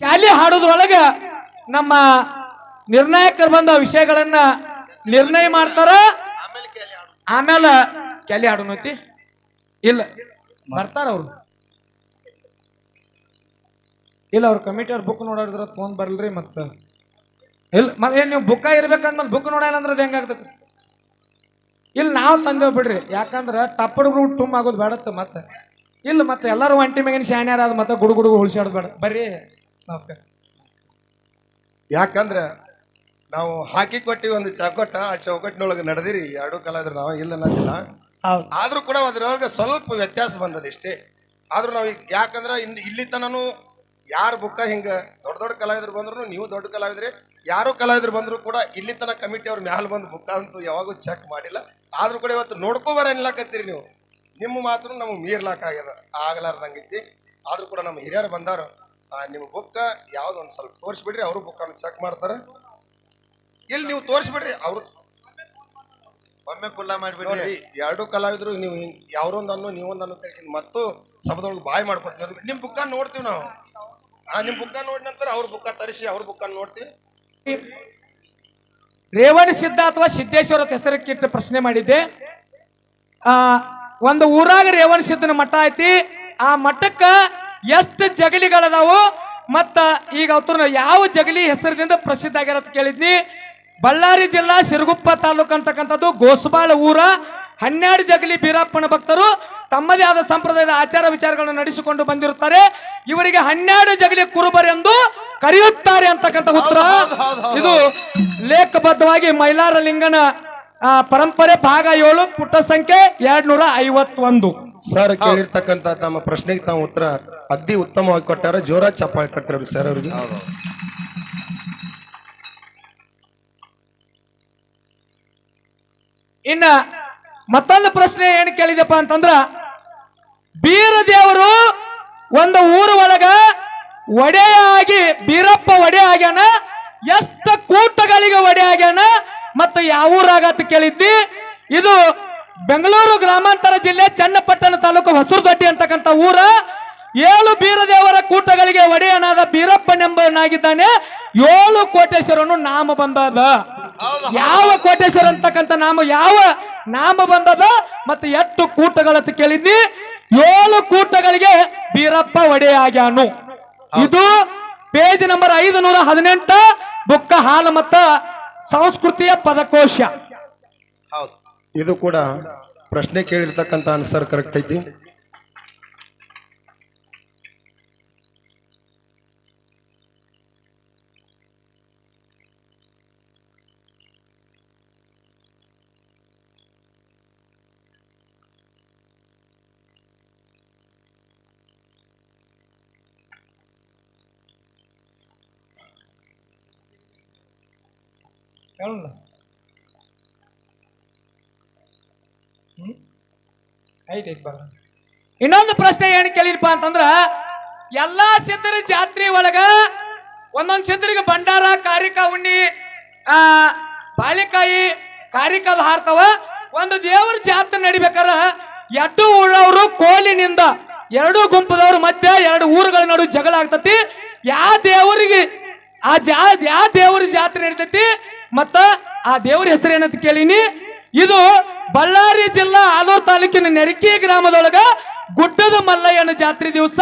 ಕ್ಯಾಲಿ ಹಾಡೋದ್ರೊಳಗ ನಮ್ಮ ನಿರ್ಣಾಯಕರು ಬಂದ ವಿಷಯಗಳನ್ನ ನಿರ್ಣಯ ಮಾಡ್ತಾರ? ಆಮೇಲೆ ಕ್ಯಾಲಿ ಹಾಡೋನೈತಿ ಇಲ್ಲ, ಬರ್ತಾರ ಅವ್ರು. ಇಲ್ಲ, ಅವ್ರ ಕಮಿಟಿ ಅವ್ರ ಬುಕ್ ನೋಡಿದ್ರ ಫೋನ್ ಬರಲ್ರಿ ಮತ್ತೆ. ಇಲ್ಲ ಮತ್ತೆ ಏನ್ ನೀವು ಬುಕ್ಕ ಇರ್ಬೇಕಂದ್ಮೇಲೆ ಬುಕ್ ನೋಡಲ್ಲ ಅಂದ್ರೆ ಅದು ಹೆಂಗಾಗ್ತೈತಿ ಇಲ್ಲಿ, ನಾವು ತಂದೇವ್ ಬಿಡ್ರಿ ಯಾಕಂದ್ರೆ ಟಪ್ಪಡ್ಗಳು ಟುಮ್ ಆಗೋದು ಬೇಡತ್ತ ಮತ್ತೆ. ಇಲ್ಲ, ಮತ್ತೆ ಎಲ್ಲರೂ ಒಂಟಿ ಮೇಗಿನ ಶಾನ್ಯಾರ ಮತ್ತೆ ಗುಡುಗುಡುಗು ಉಳಿಸಾಡೋದು ಬೇಡ. ಬರ್ರಿ. ನಮಸ್ಕಾರ. ಯಾಕಂದ್ರೆ ನಾವು ಹಾಕಿ ಕೊಟ್ಟಿವಿ ಒಂದು ಚೌಕಟ್ಟ ಆ ಚೌಕಟ್ಟಿನೊಳಗೆ ನಡೆದಿರಿ. ಎರಡು ಕಲಾವಿದ್ರು ನಾವು ಇಲ್ಲ ಅನ್ನೋದಿಲ್ಲ. ಆದ್ರೂ ಕೂಡ ಅದ್ರೊಳಗೆ ಸ್ವಲ್ಪ ವ್ಯತ್ಯಾಸ ಬಂದದ ಇಷ್ಟೇ. ಆದ್ರೂ ನಾವು ಯಾಕಂದ್ರೆ ಯಾಕಂದ್ರ ಇನ್ ಇಲ್ಲಿ ತನೂ ಯಾರು ಬುಕ್ಕ ಹಿಂಗ ದೊಡ್ಡ ದೊಡ್ಡ ಕಲಾವಿದ್ರು ಬಂದ್ರು ನೀವು ದೊಡ್ಡ ಕಲಾವಿದ್ರಿ. ಯಾರು ಕಲಾವಿದ್ರು ಬಂದ್ರು ಕೂಡ ಇಲ್ಲಿ ತನಕ ಕಮಿಟಿ ಅವ್ರ ಮ್ಯಾಲ ಬಂದು ಬುಕ್ಕ ಅಂತೂ ಯಾವಾಗೂ ಚೆಕ್ ಮಾಡಿಲ್ಲ. ಆದ್ರೂ ಕೂಡ ಇವತ್ತು ನೋಡ್ಕೊ ಬರನ್ಲಾಕತ್ತೀರಿ ನೀವು. ನಿಮ್ಮ ಮಾತ್ರ ನಮಗೆ ಮೀರ್ಲಾಕ ಆಗ್ಯದ. ಆಗ್ಲಾರ್ದಂಗೈತಿ ಆದ್ರೂ ಕೂಡ ನಮ್ಮ ಹಿರಿಯರು ಬಂದಾರ ನಿಮ್ಮ ಬುಕ್ಕ ಯಾವ್ದು ಒಂದು ಸ್ವಲ್ಪ ತೋರಿಸ್ಬಿಡ್ರಿ ಅವರು ಬುಕ್ಕನ್ನು ಚೆಕ್ ಮಾಡ್ತಾರೆ. ಇಲ್ಲಿ ನೀವು ತೋರಿಸ್ಬಿಡ್ರಿ ಅವ್ರು ಒಮ್ಮೆ ಕುಲ್ಲ ಮಾಡ್ಬಿಡ್ರಿ. ಎರಡು ಕಲಾವಿದ್ರು ನೀವು ಯಾವ್ದೊಂದನ್ನು ಯಾವ್ರೊಂದನ್ನು ನೀವೊಂದನ್ನು ಕರ್ಕೊಂಡು ಮತ್ತು ಸಭದೊಳಗೆ ಬಾಯ್ ಮಾಡ್ಕೊತೀವಿ ನಿಮ್ ಬುಕ್ಕ ನೋಡ್ತೀವಿ ನಾವು. ಆ ನಿಮ್ ಬುಕ್ಕ ನೋಡಿದ ನಂತರ ಅವ್ರ ಬುಕ್ಕ ತರಿಸಿ ಅವ್ರ ಬುಕ್ಕ ನೋಡ್ತೀವಿ. ರೇವಣ ಸಿದ್ಧ ಅಥವಾ ಸಿದ್ದೇಶ್ವರ ಹೆಸರಕ್ಕಿಟ್ಟು ಪ್ರಶ್ನೆ ಮಾಡಿದ್ದೆ. ಆ ಒಂದು ಊರಾಗ ರೇವಣ ಸಿದ್ಧನ ಮಠ ಐತಿ. ಆ ಮಠಕ್ಕ ಎಷ್ಟು ಜಗಲಿಗಳದಾವು ಮತ್ತ ಈಗ ಅವ್ರನ್ನ ಯಾವ ಜಗಲಿ ಹೆಸರಿನಿಂದ ಪ್ರಸಿದ್ಧ ಆಗಿರೋದು ಕೇಳಿದ್ನಿ. ಬಳ್ಳಾರಿ ಜಿಲ್ಲಾ ಸಿರುಗುಪ್ಪ ತಾಲೂಕು ಅಂತಕ್ಕಂಥದ್ದು ಗೋಸಬಾಳ ಊರ. ಹನ್ನೆರಡು ಜಗಲಿ ಬೀರಪ್ಪನ ಭಕ್ತರು ತಮ್ಮದೇ ಆದ ಸಂಪ್ರದಾಯದ ಆಚಾರ ವಿಚಾರಗಳನ್ನು ನಡೆಸಿಕೊಂಡು ಬಂದಿರುತ್ತಾರೆ. ಇವರಿಗೆ ಹನ್ನೆರಡು ಜಗಲಿ ಕುರುಬರೆಂದು ಕರೆಯುತ್ತಾರೆ ಅಂತಕ್ಕಂಥ ಉತ್ತರ. ಇದು ಲೇಖಬದ್ಧವಾಗಿ ಮೈಲಾರ ಲಿಂಗನ ಪರಂಪರೆ ಭಾಗ ಏಳು ಪುಟ್ಟ ಸಂಖ್ಯೆ ಎರಡ್ ನೂರ ಐವತ್ತೊಂದು. ಸರ್ ಕೇಳಿರ್ತಕ್ಕಂತ ತಮ್ಮ ಪ್ರಶ್ನೆಗೆ ತಮ್ಮ ಉತ್ತರ ಅತಿ ಉತ್ತಮವಾಗಿ ಕೊಟ್ಟಾರ. ಜೋರ ಚಪ್ಪಾಳೆ ಕಟ್ಟಿರೋ ಸರ್ ಅವ್ರಿಗೆ. ಇನ್ನ ಮತ್ತೊಂದು ಪ್ರಶ್ನೆ ಏನು ಕೇಳಿದಪ್ಪ ಅಂತಂದ್ರ ಬೀರ ದೇವರು ಒಂದು ಊರ ಒಳಗ ಒಡೆಯಾಗಿ ಬೀರಪ್ಪ ಒಡೆ ಆಗ್ಯಾನ ಎಷ್ಟ ಕೂಟಗಳಿಗೆ ಒಡೆ ಆಗ್ಯಾನ ಮತ್ತು ಯಾವ ಊರಾಗತ್ತ ಕೇಳಿದ್ದಿ? ಇದು ಬೆಂಗಳೂರು ಗ್ರಾಮಾಂತರ ಜಿಲ್ಲೆ ಚನ್ನಪಟ್ಟಣ ತಾಲೂಕು ಹೊಸೂರುದೊಡ್ಡಿ ಅಂತಕ್ಕಂಥ ಊರ ಏಳು ಬೀರದೇವರ ಕೂಟಗಳಿಗೆ ಒಡೆಯನಾದ ಬೀರಪ್ಪನೆಂಬನಾಗಿದ್ದಾನೆ ಏಳು ಕೋಟೇಶ್ವರನು ನಾಮ ಬಂದದ ಯಾವ ಕೋಟೇಶ್ವರ ಅಂತಕ್ಕಂಥ ನಾಮ ಯಾವ ನಾಮ ಬಂದದ ಮತ್ತೆ ಎಷ್ಟು ಕೂಟಗಳಂತ ಕೇಳಿದ್ವಿ. ಏಳು ಕೂಟಗಳಿಗೆ ಬೀರಪ್ಪ ಒಡೆಯಾಗ್ಯಾನು ಇದು ಪೇಜ್ ನಂಬರ್ ಐದು ನೂರ ಹದಿನೆಂಟು ಬುಕ್ಕ ಹಾಲು ಮತ್ತ ಸಂಸ್ಕೃತಿಯ ಪದಕೋಶ. ಹೌದು. ಇದು ಕೂಡ ಪ್ರಶ್ನೆ ಕೇಳಿರ್ತಕ್ಕಂತ ಆನ್ಸರ್ ಕರೆಕ್ಟ್ ಐತಿ. ಇನ್ನೊಂದು ಪ್ರಶ್ನೆ ಏನು ಕೇಳಿಪ್ಪ ಅಂತಂದ್ರ, ಎಲ್ಲಾ ಸಿದ್ಧರ ಜಾತ್ರೆ ಒಳಗ ಒಂದೊಂದ್ ಸಿದ್ಧರಿಗೆ ಭಂಡಾರ, ಕಾರಿಕ, ಉಣ್ಣಿ, ಆ, ಬಾಳಿಕಾಯಿ ಕಾರಿಕದ ಹಾರ್ತವ. ಒಂದು ದೇವರ ಜಾತ್ರೆ ನಡಿಬೇಕಾರ ಎಡ್ಡು ಊರವರು ಕೋಲಿನಿಂದ ಎರಡು ಗುಂಪದವ್ರ ಮಧ್ಯೆ ಎರಡು ಊರುಗಳ ನಡು ಜಗಳ ಆಗ್ತತಿ. ಯಾವ ದೇವರಿಗೆ, ಆ ಜಾ ಯಾವ ದೇವರ ಜಾತ್ರೆ ನಡಿತೈತಿ? ಮತ್ತ ಆ ದೇವರ ಹೆಸರು ಏನಂತ ಕೇಳಿನಿ. ಇದು ಬಳ್ಳಾರಿ ಜಿಲ್ಲಾ ಆಲೂರು ತಾಲೂಕಿನ ನೆರಕಿ ಗ್ರಾಮದೊಳಗ ಗುಡ್ಡದ ಮಲ್ಲಯ್ಯನ ಜಾತ್ರೆ ದಿವಸ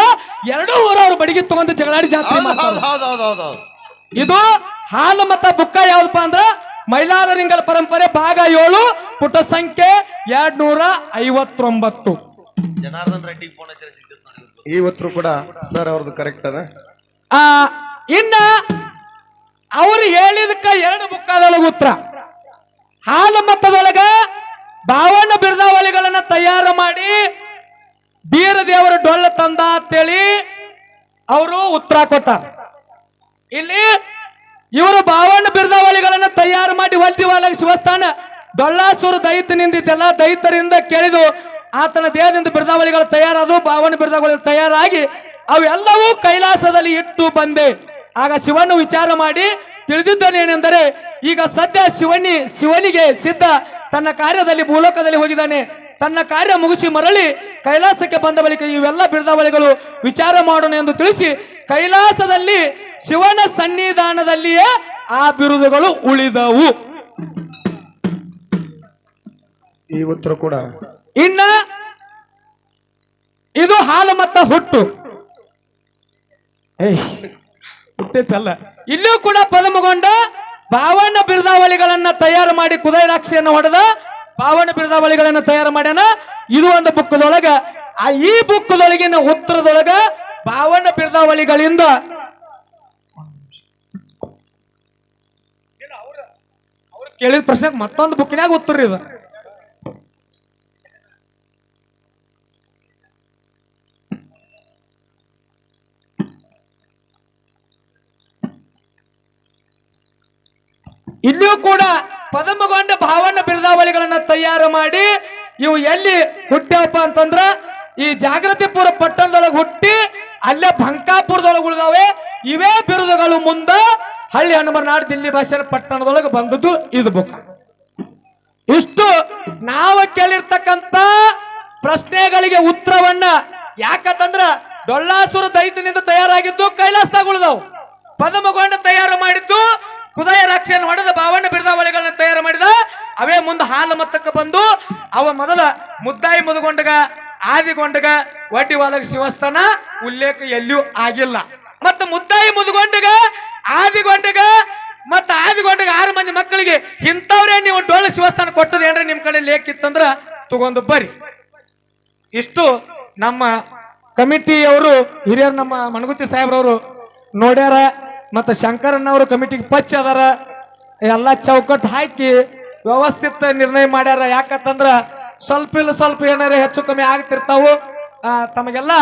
ಎರಡೂ ಊರವರು ಬಡಿಗೆ ತಗೊಂಡು ಜಗಳಾಡಿ ಜಾತ್ರೆ ಮಾಡ್ತಾರೆ. ಇದು ಹಾಲು ಮತ್ತ ಬುಕ್ಕ ಯಾವ್ದಪ್ಪ ಅಂದ್ರ ಮೈಲಾರಲಿಂಗರ ಪರಂಪರೆ ಭಾಗ ಏಳು ಪುಟ ಸಂಖ್ಯೆ ಎರಡ್ ನೂರ ಐವತ್ತೊಂಬತ್ತು. ಜನಾರ್ದನ್ ರೆಡ್ಡಿ ಫೋನ್ ಇವತ್ತು. ಕೂಡ ಸರ್ ಅವ್ರದ್ದು ಕರೆಕ್ಟ್ ಅದ. ಆ ಇನ್ನ ಅವ್ರು ಹೇಳಿದಕ್ಕ ಎರಡು ಬುಕ್ಕದೊಳಗ ಉತ್ತರ. ಹಾಲು ಮತ್ತದೊಳಗ ಬಾವಣ್ಣ ಬಿರ್ದಾವಳಿಗಳನ್ನ ತಯಾರು ಮಾಡಿ ಬೀರ ದೇವರ ಡೊಳ್ಳ ತಂದ ಅಂತೇಳಿ ಅವರು ಉತ್ತರ ಕೊಟ್ಟ ಇಲ್ಲಿ ಇವರು ಬಾವಣ್ಣ ಬಿರ್ದಾವಳಿಗಳನ್ನ ತಯಾರು ಮಾಡಿ ಒಲ್ದಿವಾಲ ಶಿವಸ್ಥಾನ ಡೊಳ್ಳಾಸುರ ದೈತನಿಂದಿದ್ದೆಲ್ಲ ದೈತರಿಂದ ಕೇಳಿದು ಆತನ ದೇಹದಿಂದ ಬಿರ್ದಾವಳಿಗಳು ತಯಾರಾದವು ಬಾವಣ್ಣ ಬಿರ್ದಾವಳಿ ತಯಾರಾಗಿ ಅವೆಲ್ಲವೂ ಕೈಲಾಸದಲ್ಲಿ ಇಟ್ಟು ಬಂದೆ. ಆಗ ಶಿವನು ವಿಚಾರ ಮಾಡಿ ತಿಳಿದಿದ್ದನೇನೆಂದರೆ ಈಗ ಸದ್ಯ ಶಿವನಿ ಶಿವನಿಗೆ ಸಿದ್ಧ ತನ್ನ ಕಾರ್ಯದಲ್ಲಿ ಭೂಲೋಕದಲ್ಲಿ ಹೋಗಿದ್ದಾನೆ. ತನ್ನ ಕಾರ್ಯ ಮುಗಿಸಿ ಮರಳಿ ಕೈಲಾಸಕ್ಕೆ ಬಂದ ಬಳಿಕ ಇವೆಲ್ಲ ಬಿರ್ದಾವಳಿಗಳು ವಿಚಾರ ಮಾಡೋಣ ಎಂದು ತಿಳಿಸಿ ಕೈಲಾಸದಲ್ಲಿ ಶಿವನ ಸನ್ನಿಧಾನದಲ್ಲಿಯೇ ಆ ಬಿರುದುಗಳು ಉಳಿದವು. ಈ ಉತ್ತರ ಕೂಡ. ಇನ್ನ ಇದು ಹಾಲು ಮತ್ತ ಹುಟ್ಟು. ಏಯ್, ಹುಟ್ಟಿತಲ್ಲ. ಇಲ್ಲೂ ಕೂಡ ಪದಮಗೊಂಡ ಭಾವನ ಬಿರ್ದಾವಳಿಗಳನ್ನ ತಯಾರು ಮಾಡಿ ಕುದೈರಾಕ್ಷಿಯನ್ನು ಹೊಡೆದ ಬಾವಣ್ಣ ಬಿರ್ದಾವಳಿಗಳನ್ನ ತಯಾರು ಮಾಡ್ಯಾನ? ಇದು ಒಂದು ಬುಕ್ಕದೊಳಗ. ಆ ಈ ಬುಕ್ಕದೊಳಗಿನ ಉತ್ತರದೊಳಗ ಭಾವನ ಬಿರ್ದಾವಳಿಗಳಿಂದ ಕೇಳಿದ ಪ್ರಶ್ನೆ ಮತ್ತೊಂದು ಬುಕ್ಕಿನಾಗ ಉತ್ತರ ಇದು. ಇಲ್ಲಿಯೂ ಕೂಡ ಪದಮಗೊಂಡ ಭಾವಣ್ಣ ಬಿರದಾವಳಿಗಳನ್ನ ತಯಾರು ಮಾಡಿ ಇವು ಎಲ್ಲಿ ಹುಟ್ಟ್ಯಾವಪ್ಪ ಅಂತಂದ್ರ ಈ ಜಾಗೃತಿಪುರ ಪಟ್ಟಣದೊಳಗೆ ಹುಟ್ಟಿ ಅಲ್ಲೇ ಬಂಕಾಪುರದೊಳಗೆ ಉಳಿದಾವೆ. ಇವೇ ಬಿರುದುಗಳು ಮುಂದ ಹಳ್ಳಿ ಹನುಮನಾಡ್ ದಿಲ್ಲಿ ಭಾಷೆ ಪಟ್ಟಣದೊಳಗೆ ಬಂದದ್ದು ಇದು ಬುಕ್. ಇಷ್ಟು ನಾವು ಕೇಳಿರ್ತಕ್ಕಂತ ಪ್ರಶ್ನೆಗಳಿಗೆ ಉತ್ತರವನ್ನ ಯಾಕಂತಂದ್ರ ಡೊಳ್ಳಾಸುರ ದೈತ್ಯನಿಂದ ತಯಾರಾಗಿದ್ದು ಕೈಲಾಸದಾಗ ಉಳಿದವು. ಪದಮಗೊಂಡ ತಯಾರು ಮಾಡಿದ್ದು ಕುದಯ ರಾಕ್ಷಿಯನ್ನು ಹೊಡೆದ ಬಾವಣ್ಣ ಬಿರುದಾವಳಿಗಳನ್ನ ತಯಾರು ಮಾಡಿದ, ಅವೇ ಮುಂದೆ ಹಾಲು ಮತ್ತಕ್ಕೆ ಬಂದು, ಅವ ಮೊದಲ ಮುದ್ದಾಯಿ ಮುದುಗೊಂಡಗ, ಆದಿಗೊಂಡಗ ವಡ್ಡಿ ಒಳಗ ಶಿವಸ್ಥಾನ, ಉಲ್ಲೇಖ ಎಲ್ಲಿಯೂ ಆಗಿಲ್ಲ. ಮತ್ತು ಮುದ್ದಾಯಿ ಮುದುಗೊಂಡಗ, ಆದಿಗೊಂಡಗ, ಮತ್ತ ಆದಿಗೊಂಡಗ ಆರು ಮಂದಿ ಮಕ್ಕಳಿಗೆ ಇಂಥವ್ರೇ ನೀವು ಡೊಳ್ಳು ಶಿವಸ್ಥಾನ ಕೊಟ್ಟದ ಏನ್ರಿ ನಿಮ್ ಕಡೆ ಲೇಖ ಇತ್ತಂದ್ರ? ತಗೊಂಡು ಬರ್ರಿ. ಇಷ್ಟು ನಮ್ಮ ಕಮಿಟಿಯವರು, ಹಿರಿಯರು ನಮ್ಮ ಮಣಗುತ್ತಿ ಸಾಹೇಬ್ರವರು ನೋಡ್ಯಾರ. ಮತ್ತು ಶಂಕರಣ್ಣವರು ಕಮಿಟಿಗೆ ಪಚ್ಚ ಅದಾರ. ಎಲ್ಲ ಚೌಕಟ್ಟು ಹಾಕಿ ವ್ಯವಸ್ಥಿತ ನಿರ್ಣಯ ಮಾಡ್ಯಾರ. ಯಾಕಂತಂದ್ರ ಸ್ವಲ್ಪ ಇಲ್ಲ ಸ್ವಲ್ಪ ಏನಾರ ಹೆಚ್ಚು ಕಮ್ಮಿ ಆಗ್ತಿರ್ತಾವು. ತಮಗೆಲ್ಲ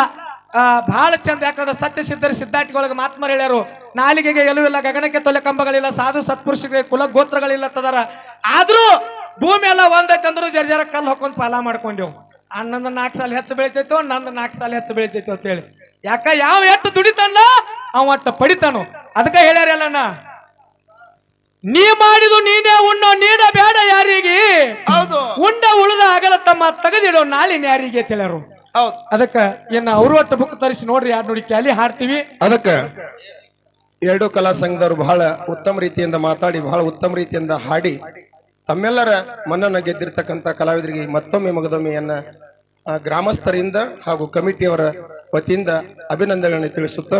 ಬಹಳ ಚಂದ. ಯಾಕಂದ್ರೆ ಸತ್ಯ ಸಿದ್ಧರ ಸಿದ್ಧಾಟಿಗಳಿಗೆ ಮಾತ್ಮರು ಹೇಳ್ಯಾರು, ನಾಲಿಗೆಗೆ ಎಲುವಿಲ್ಲ ಗಗನಕ್ಕೆ ತೊಲೆ ಕಂಬಗಳಿಲ್ಲ, ಸಾಧು ಸತ್ಪುರುಷರಿಗೆ ಕುಲ ಗೋತ್ರಗಳಿಲ್ಲ ತದಾರ ಆದ್ರೂ ಭೂಮಿ ಎಲ್ಲ ಒಂದೈತಂದ್ರು ಜರ್ ಜರ ಕಲ್ಲು ಹಾಕೊಂಡು ಪಾಲ ಮಾಡ್ಕೊಂಡೆವು. ಅಣ್ಣಂದ ನಾಲ್ಕು ಸಾಲ ಹೆಚ್ಚು ಬೆಳಿತೈತೋ ನಂದು ನಾಲ್ಕು ಸಾಲ ಹೆಚ್ಚು ಬೆಳಿತೈತೋ ಅಂತೇಳಿ. ಯಾಕ ಯಾವ ಎಟ್ಟು ದುಡಿತಾನೋ ಅವ ಅಟ್ಟ ಪಡಿತಾನು. ಅದಕ್ಕೆ ಹೇಳ್ಯಾರಲ್ಲಣ್ಣ ನೀ ಮಾಡಿದು ನೀನೇ ಉಣ್ಣೋ ನೀಡ ಬೇಡ ಯಾರಿಗೆ? ಹೌದು. ಉಂಡ ಉಳಿದ ಆಗಲ ತಮ್ಮ ತೆಗೆದಿಡೋ ನಾಳಿನ ಯಾರಿಗೆ ತಿಳಿಯರು ಹೌದು. ಅದಕ್ಕ ಏನ ಅವರು ಒಟ್ಟು ಬುಕ್ ತರಿಸಿ ನೋಡ್ರಿ ಯಾರು ನೋಡಿ ಕ್ಯಾಲಿ ಹಾಡ್ತೀವಿ. ಅದಕ್ಕೆ ಎರಡು ಕಲಾ ಸಂಘದವರು ಬಹಳ ಉತ್ತಮ ರೀತಿಯಿಂದ ಮಾತಾಡಿ ಬಹಳ ಉತ್ತಮ ರೀತಿಯಿಂದ ಹಾಡಿ ತಮ್ಮೆಲ್ಲರ ಮನ್ನನ್ನು ಗೆದ್ದಿರ್ತಕ್ಕಂಥ ಕಲಾವಿದರಿಗೆ ಮತ್ತೊಮ್ಮೆ ಮಗದೊಮ್ಮೆಯನ್ನ ಆ, ಗ್ರಾಮಸ್ಥರಿಂದ ಹಾಗೂ ಕಮಿಟಿಯವರ ವತಿಯಿಂದ ಅಭಿನಂದನೆಗಳನ್ನು ತಿಳಿಸುತ್ತಾ